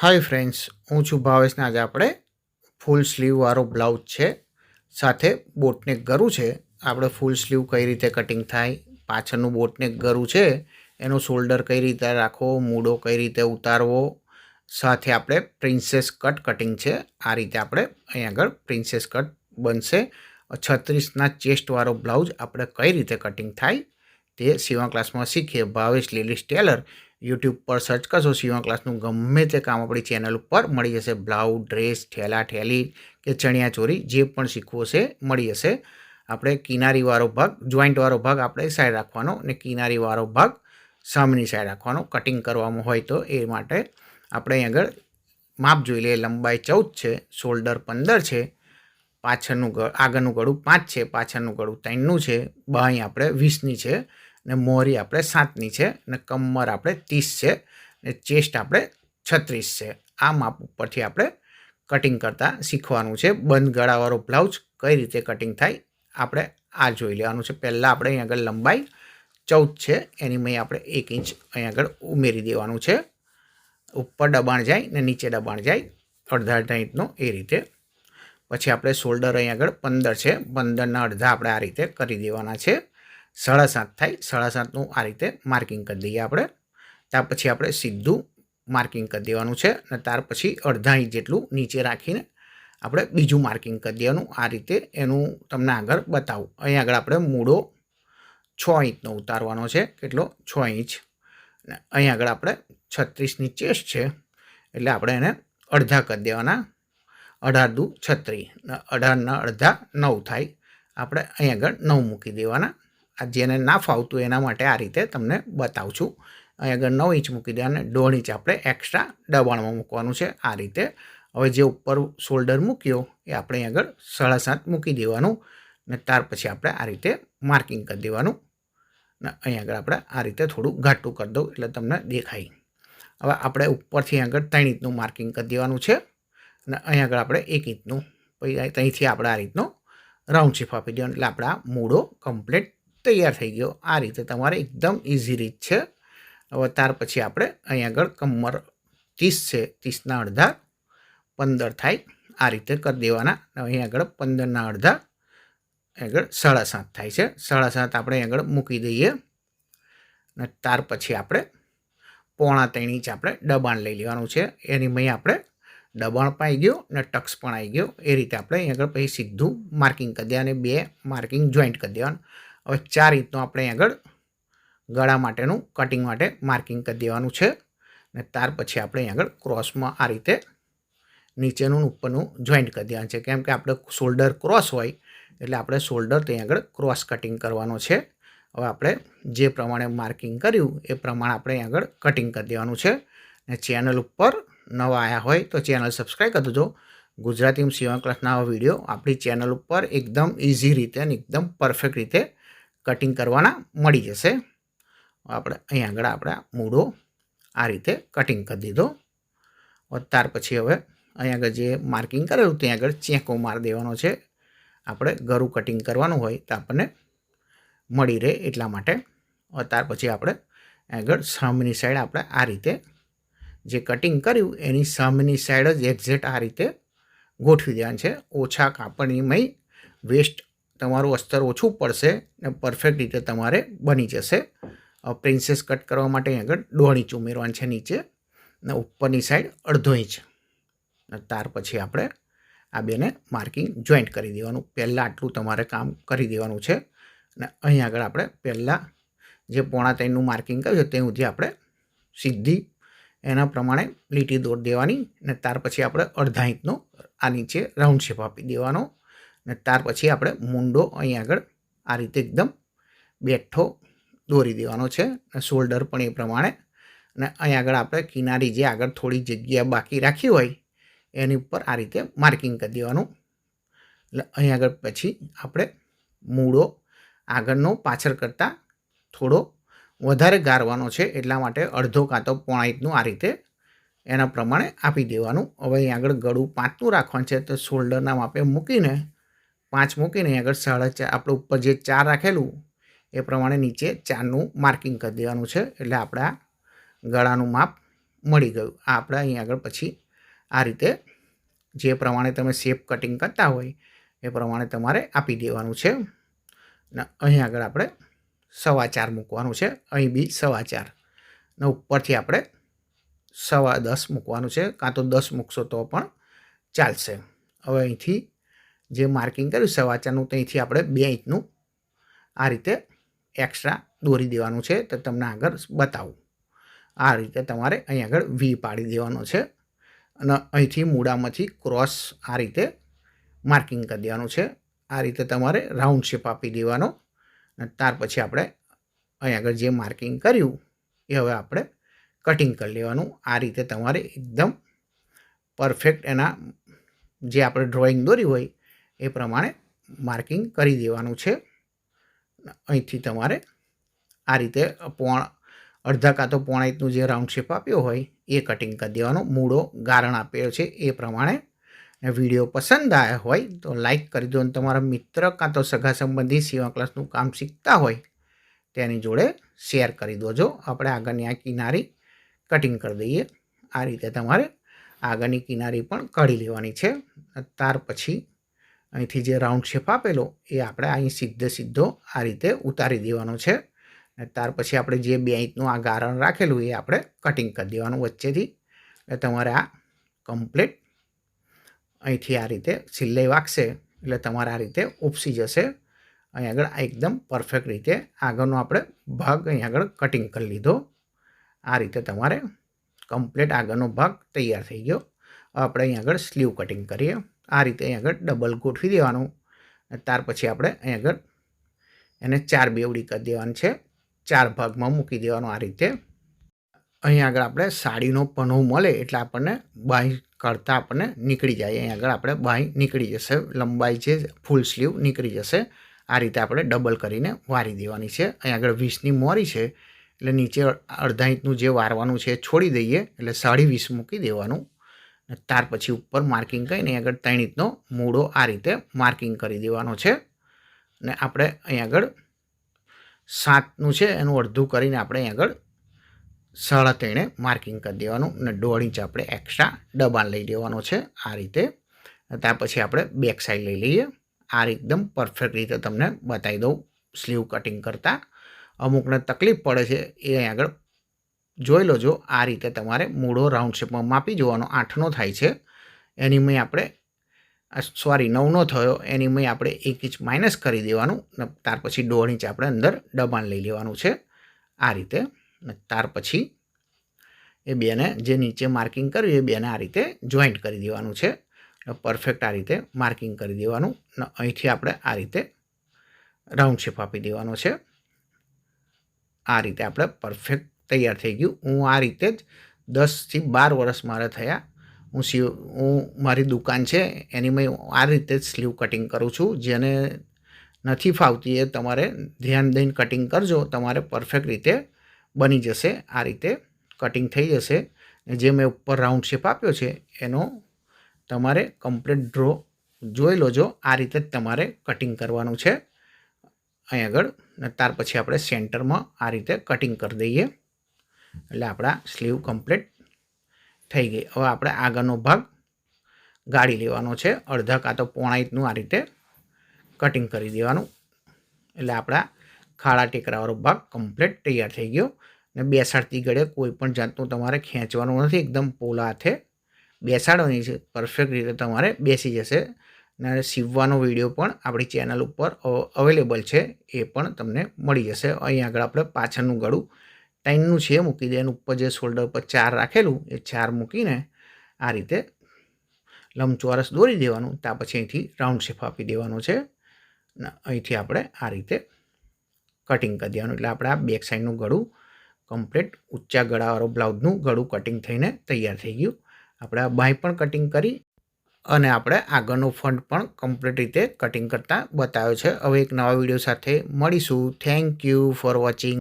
Hi friends હું છું ભાવેશને આજે આપણે ફૂલ સ્લીવવાળો બ્લાઉઝ છે. સાથે બોટનેક ગરું છે. આપણે ફૂલ સ્લીવ કઈ રીતે કટિંગ થાય, પાછળનું બોટનેક ગરું છે, એનો શોલ્ડર કઈ રીતે રાખવો, મૂડો કઈ રીતે ઉતારવો, સાથે આપણે પ્રિન્સેસ કટ કટિંગ છે. આ રીતે આપણે અહીં આગળ પ્રિન્સેસ કટ બનશે. છત્રીસના ચેસ્ટવાળો બ્લાઉઝ આપણે કઈ રીતે કટિંગ થાય તે સીવા ક્લાસમાં શીખીએ. ભાવેશ લીલીશ ટેલર યુટ્યુબ પર સર્ચ કરશો સીવા ક્લાસનું ગમે તે કામ આપણી ચેનલ ઉપર મળી જશે. બ્લાઉઝ, ડ્રેસ ઠેલા ઠેલી કે ચણિયાચોરી જે પણ શીખવું હશે મળી જશે. આપણે કિનારીવાળો ભાગ જોઈન્ટવાળો ભાગ આપણે સાઈડ રાખવાનો અને કિનારીવાળો ભાગ સામેની સાઈડ રાખવાનો. કટિંગ કરવામાં હોય તો એ માટે આપણે અહીં આગળ માપ જોઈ લઈએ. લંબાઈ ચૌદ છે, શોલ્ડર પંદર છે, પાછળનું આગળનું ગળું પાંચ છે, પાછળનું ગળું ત્રણનું છે, બાંય આપણે વીસની છે. ને મોરી આપણે સાતની છે ને કમર આપણે ત્રીસ છે ને ચેસ્ટ આપણે છત્રીસ છે. આ માપ ઉપરથી આપણે કટિંગ કરતાં શીખવાનું છે. બંધ ગળાવાળો બ્લાઉઝ કઈ રીતે કટિંગ થાય આપણે આ જોઈ લેવાનું છે. પહેલાં આપણે અહીં આગળ લંબાઈ ચૌદ છે. એની મેં આપણે એક ઇંચ અહીં આગળ ઉમેરી દેવાનું છે. ઉપર દબાણ જાય ને નીચે દબાણ જાય અડધા અડધા ઇંચનો એ રીતે. પછી આપણે શોલ્ડર અહીં આગળ પંદર છે. પંદરના અડધા આપણે આ રીતે કરી દેવાના છે. સાડા સાત થાય. સાડા સાતનું આ રીતે માર્કિંગ કરી દઈએ આપણે. ત્યાર પછી આપણે સીધું માર્કિંગ કરી દેવાનું છે અને ત્યાર પછી અડધા ઇંચ જેટલું નીચે રાખીને આપણે બીજું માર્કિંગ કરી દેવાનું. આ રીતે એનું તમને આગળ બતાવું. અહીં આગળ આપણે મૂળો છ ઇંચનો ઉતારવાનો છે. કેટલો? છ ઇંચ. અને અહીં આગળ આપણે છત્રીસની ચેસ્ટ છે. એટલે આપણે એને અડધા કરી દેવાના. અઢાર દુ છત્રીસ અઢારના અડધા નવ થાય. આપણે અહીં આગળ નવ મૂકી દેવાના. જેને ના ફાવતું એના માટે આ રીતે તમને બતાવું છું. અહીં આગળ નવ ઇંચ મૂકી દેવાના દોઢ ઇંચ આપણે એક્સ્ટ્રા દબાણમાં મૂકવાનું છે આ રીતે. હવે જે ઉપર શોલ્ડર મૂક્યો એ આપણે અહીં આગળ સાડા સાત મૂકી દેવાનું ને ત્યાર પછી આપણે આ રીતે માર્કિંગ કરી દેવાનું. ને અહીં આગળ આપણે આ રીતે થોડું ઘાટું કરી દઉં એટલે તમને દેખાય. હવે આપણે ઉપરથી આગળ ત્રણ ઇંચનું માર્કિંગ કરી દેવાનું છે અને અહીં આગળ આપણે એક ઇંચનું, પછી ત્યાંથી આપણે આ રીતનો રાઉન્ડ શેપ આપી દેવાનો એટલે આપણા મૂળો કમ્પ્લીટ તૈયાર થઈ ગયો. આ રીતે તમારે એકદમ ઇઝી રીત છે. હવે ત્યાર પછી આપણે અહીં આગળ કમર ત્રીસ છે. ત્રીસના અડધા પંદર થાય. આ રીતે કરી દેવાના. અહીં આગળ પંદરના અડધા આગળ સાડા સાત થાય છે. સાડા સાત આપણે આગળ મૂકી દઈએ. અને ત્યાર પછી આપણે પોણા ત્રણ ઇંચ આપણે દબાણ લઈ લેવાનું છે. એની મેં આપણે દબાણ પણ આવી ગયો અને ટક્સ પણ આવી ગયો. એ રીતે આપણે અહીં આગળ પછી સીધું માર્કિંગ કરી દેવાનું. બે માર્કિંગ જોઈન્ટ કરી દેવાનું. હવે ચાર રીતનું આપણે આગળ ગળા માટેનું કટિંગ માટે માર્કિંગ કરી દેવાનું છે. અને ત્યાર પછી આપણે આગળ ક્રોસમાં આ રીતે નીચેનું ઉપરનું જોઈન્ટ કરી દેવાનું છે. કેમ કે આપણે શોલ્ડર ક્રોસ હોય, એટલે આપણે શોલ્ડર ત્યાં આગળ ક્રોસ કટિંગ કરવાનો છે. હવે આપણે જે પ્રમાણે માર્કિંગ કર્યું, એ પ્રમાણે આપણે આગળ કટિંગ કરી દેવાનું છે. અને ચેનલ ઉપર નવા આવ્યા હોય તો ચેનલ સબસ્ક્રાઈબ કરી દેજો. ગુજરાતી સીવણ ક્લાસના વીડિયો આપણી ચેનલ ઉપર એકદમ ઇઝી રીતે અને એકદમ પરફેક્ટ રીતે કટિંગ કરવાના મળી જશે. આપણે અહીં આગળ આપણે મૂળો આ રીતે કટિંગ કરી દીધો. ત્યાર પછી હવે અહીં આગળ જે માર્કિંગ કરેલું ત્યાં આગળ ચેકો માર દેવાનો છે. આપણે ગરું કટિંગ કરવાનું હોય તો આપણને મળી રહે એટલા માટે. ત્યાર પછી આપણે આગળ સામેની સાઈડ આપણે આ રીતે જે કટિંગ કર્યું એની સામેની સાઈડ જ એક્ઝેક્ટ આ રીતે ગોઠવી દેવાની છે. ઓછા કાપડની મય વેસ્ટ તમારું અસ્તર ઓછું પડશે ને પરફેક્ટ રીતે તમારે બની જશે. પ્રિન્સેસ કટ કરવા માટે આગળ દોઢ ઇંચ ઉમેરવાનું છે નીચે ને ઉપરની સાઈડ અડધો ઇંચ. ત્યાર પછી આપણે આ બેને માર્કિંગ જોઈન્ટ કરી દેવાનું. પહેલાં આટલું તમારે કામ કરી દેવાનું છે. અને અહીં આગળ આપણે પહેલાં જે પોણા ત્રણનું માર્કિંગ કર્યું છે તે સુધી આપણે સીધી એના પ્રમાણે લીટી દોડ દેવાની. ને ત્યાર પછી આપણે અડધા ઇંચનો આ નીચે રાઉન્ડ શેપ આપી દેવાનો. ને ત્યાર પછી આપણે મુંડો અહીં આગળ આ રીતે એકદમ બેઠો દોરી દેવાનો છે અને શોલ્ડર પણ એ પ્રમાણે. અને અહીં આગળ આપણે કિનારી જે આગળ થોડી જગ્યા બાકી રાખી હોય એની ઉપર આ રીતે માર્કિંગ કરી દેવાનું. એટલે અહીં આગળ પછી આપણે મૂળો આગળનો પાછળ કરતાં થોડો વધારે ગારવાનો છે એટલા માટે અડધો કાં તો પોણા ઇંચનું આ રીતે એના પ્રમાણે આપી દેવાનું. હવે અહીં આગળ ગળું પાંચનું રાખવાનું છે તો શોલ્ડરના માપે મૂકીને પાંચ મૂકીને આગળ સાડા ચાર આપણે ઉપર જે ચાર રાખેલું, એ પ્રમાણે નીચે ચારનું માર્કિંગ કરી દેવાનું છે. એટલે આપણા ગળાનું માપ મળી ગયું. આ આપણે અહીં આગળ પછી આ રીતે જે પ્રમાણે તમે શેપ કટિંગ કરતા હોય, એ પ્રમાણે તમારે આપી દેવાનું છે. ને અહીં આગળ આપણે સવા ચાર મૂકવાનું છે. અહીં બી સવા ચાર. ને ઉપરથી આપણે સવા દસ મૂકવાનું છે. કાં તો દસ મૂકશો તો પણ ચાલશે. હવે અહીંથી જે માર્કિંગ કર્યું સવા ચારનું ત્યાંથી આપણે બે ઇંચનું આ રીતે એક્સ્ટ્રા દોરી દેવાનું છે. તો તમને આગળ બતાવું. આ રીતે તમારે અહીં આગળ વી પાડી દેવાનો છે અને અહીંથી મૂળામાંથી ક્રોસ આ રીતે માર્કિંગ કરી દેવાનું છે. આ રીતે તમારે રાઉન્ડ શેપ આપી દેવાનો અને ત્યાર પછી આપણે અહીં આગળ જે માર્કિંગ કર્યું એ હવે આપણે કટિંગ કરી લેવાનું. આ રીતે તમારે એકદમ પરફેક્ટ એના જે આપણે ડ્રોઈંગ દોરી હોય એ પ્રમાણે માર્કિંગ કરી દેવાનું છે. અહીંથી તમારે આ રીતે પોણ, અડધા કાં તો પોણા ઇંચનું જે રાઉન્ડ શેપ આપ્યો હોય, એ કટિંગ કરી દેવાનો. મૂળો ગારણ આપ્યો છે એ પ્રમાણે. વીડિયો પસંદ આવ્યા હોય તો લાઈક કરી દો અને તમારા મિત્ર કાં તો સગા સંબંધી સીવા ક્લાસનું કામ શીખતા હોય તેની જોડે શેર કરી દોજો આપણે આગળની આ કિનારી કટિંગ કરી દઈએ, આ રીતે તમારે આગળની કિનારી પણ કાઢી લેવાની છે. ત્યાર પછી અહીંથી જે રાઉન્ડ શેપ આપેલો, એ આપણે અહીં સીધે સીધો આ રીતે ઉતારી દેવાનો છે. અને ત્યાર પછી આપણે જે બે ઇંચનું આ ગારણ રાખેલું, એ આપણે કટિંગ કરી દેવાનું વચ્ચેથી. એટલે તમારે આ કમ્પ્લીટ અહીંથી આ રીતે સિલાઈ વાગશે, એટલે તમારે આ રીતે ઉપસી જશે. અહીં આગળ એકદમ પરફેક્ટ રીતે આગળનો આપણે ભાગ અહીં આગળ કટિંગ કરી લીધો. આ રીતે તમારે કમ્પ્લીટ આગળનો ભાગ તૈયાર થઈ ગયો. આપણે અહીં આગળ સ્લીવ કટિંગ કરીએ. આ રીતે અહીં આગળ ડબલ ગોઠવી દેવાનું. ત્યાર પછી આપણે અહીં આગળ એને ચાર બેવડી કરી દેવાની છે. ચાર ભાગમાં મૂકી દેવાનું આ રીતે. અહીં આગળ આપણે સાડીનો પનો મળે એટલે આપણને બાંય કાઢતા આપણને નીકળી જાય. અહીં આગળ આપણે બાંય નીકળી જશે. લંબાઈ છે, ફૂલ સ્લીવ નીકળી જશે. આ રીતે આપણે ડબલ કરીને વારી દેવાની છે. અહીં આગળ વીસની મોરી છે. એટલે નીચે અડધા ઇંચનું જે વારવાનું છે છોડી દઈએ. એટલે સાડી વીસ મૂકી દેવાનું. ત્યાર પછી ઉપર માર્કિંગ કરીને આગળ ત્રણ ઇંચનો મૂળો આ રીતે માર્કિંગ કરી દેવાનો છે. અને આપણે અહીં આગળ સાતનું છે, એનું અડધું કરીને આપણે અહીં આગળ સાડા ત્રણે માર્કિંગ કરી દેવાનું અને દોઢ ઇંચ આપણે એક્સ્ટ્રા દબાણ લઈ લેવાનો છે આ રીતે. ત્યાર પછી આપણે બેક સાઈડ લઈ લઈએ. આ એકદમ પરફેક્ટ રીતે તમને બતાવી દઉં સ્લીવ કટિંગ કરતાં. અમુકને તકલીફ પડે છે એ અહીં આગળ જોઈ લોજો આ રીતે તમારે મૂળો રાઉન્ડ શેપમાં માપી જોવાનો આઠનો થાય છે. એની મેં આપણે સોરી નવનો થયો, એની મેં આપણે એક ઇંચ માઇનસ કરી દેવાનું, ને ત્યાર પછી દોઢ ઇંચ આપણે અંદર દબાણ લઈ લેવાનું છે. આ રીતે, ને ત્યાર પછી એ બેને જે નીચે માર્કિંગ કર્યું, એ બેને આ રીતે જોઈન્ટ કરી દેવાનું છે. પરફેક્ટ આ રીતે માર્કિંગ કરી દેવાનું, ને અહીંથી આપણે આ રીતે રાઉન્ડ શેપ આપી દેવાનો છે. આ રીતે આપણે પરફેક્ટ તૈયાર થઈ ગયું. હું આ રીતે જ દસથી બાર વર્ષ મારા થયા. હું સીવ હું, મારી દુકાન છે, એની મેં આ રીતે જ સ્લીવ કટિંગ કરું છું. જેને નથી ફાવતી એ તમારે ધ્યાન દઈને કટિંગ કરજો. તમારે પરફેક્ટ રીતે બની જશે. આ રીતે કટિંગ થઈ જશે. જે મેં ઉપર રાઉન્ડ શેપ આપ્યો છે, એનો તમારે કમ્પ્લીટ ડ્રો જોઈ લોજો. આ રીતે જ તમારે કટિંગ કરવાનું છે. અહીં આગળ ને ત્યાર પછી આપણે સેન્ટરમાં આ રીતે કટિંગ કરી દઈએ. એટલે આપણા સ્લીવ કમ્પ્લીટ થઈ ગઈ. હવે આપણે આગળનો ભાગ ગાળી લેવાનો છે. અડધા કાં તો પોણા ઇંચનું આ રીતે કટિંગ કરી દેવાનું. એટલે આપણા ખાડા ટેકરાવાળો ભાગ કમ્પ્લીટ તૈયાર થઈ ગયો. ને બેસાડતી ઘડે કોઈ પણ જાતનું તમારે ખેંચવાનું નથી. એકદમ પોલા હાથે બેસાડવાની છે. પરફેક્ટ રીતે તમારે બેસી જશે. અને સીવવાનો વીડિયો પણ આપણી ચેનલ ઉપર અવેલેબલ છે. એ પણ તમને મળી જશે. અહીં આગળ આપણે પાછળનું ગળું ત્રણનું છે મૂકી દે, એનું ઉપર જે શોલ્ડર પર ચાર રાખેલું, એ ચાર મૂકીને આ રીતે લંબચોરસ દોરી દેવાનું. ત્યાં પછી અહીંથી રાઉન્ડ શેપ આપી દેવાનો છે. અહીંથી આપણે આ રીતે કટિંગ કરી દેવાનું. એટલે આપણે આ બેક સાઈડનું ગળું કમ્પ્લીટ ઊંચા ગળાવાળો બ્લાઉઝનું ગળું કટિંગ થઈને તૈયાર થઈ ગયું. આપણે આ બાંય પણ કટિંગ કરી અને આપણે આગળનો ફંડ પણ કમ્પ્લીટ રીતે કટિંગ કરતાં બતાવ્યો છે. હવે એક નવા વીડિયો સાથે મળીશું. Thank you for watching